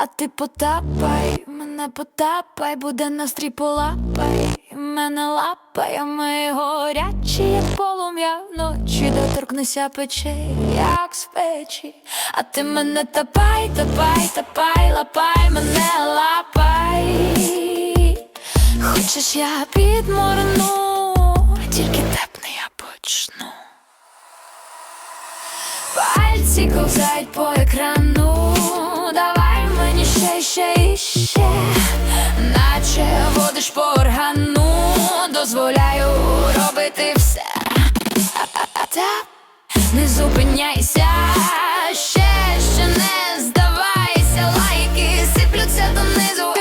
а ти потапай, мене потапай, буде настрій полапай, мене лапай, а ми горячі, як полум'я вночі, доторкнися печей, як з печі, а ти мене тапай, тапай, тапай, лапай, мене лапай. Хочеш, я підморну, тільки тепне я почну. Пальці ковзають по екрану, водиш по дозволяю робити все. Не зупиняйся, ще, ще не здавайся, лайки сиплються донизу.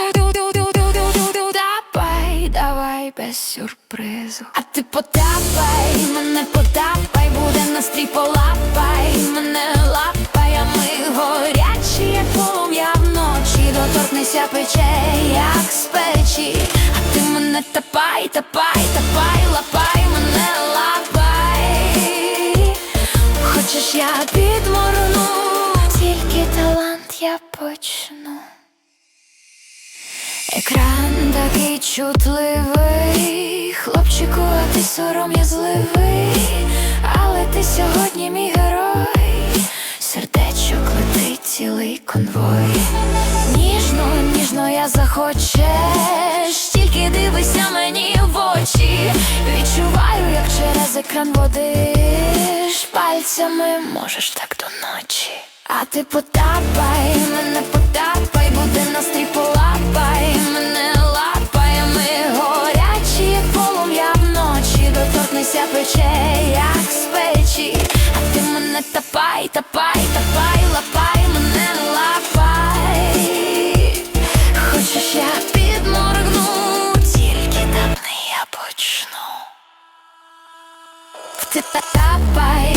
Тапай, давай без сюрпризу. А ти потапай, мене потапай, буде настрій полапай, мене лапай, а ми горячі, як полум'я вночі, доторкнися печей, як з печі. Тапай, тапай, лапай, мене лапай. Хочеш, я підморну, тільки талант я почну. Екран такий чутливий, хлопчику, а ти сором'язливий, але ти сьогодні мій герой, сердечок летить цілий конвой. Ніжно, ніжно я захочеш, тільки дивися мені в очі. Відчуваю, як через екран водиш пальцями можеш так до ночі. А ти потапай, мене потапай, буде настрій полапай, тапни я почну. Ти тапай,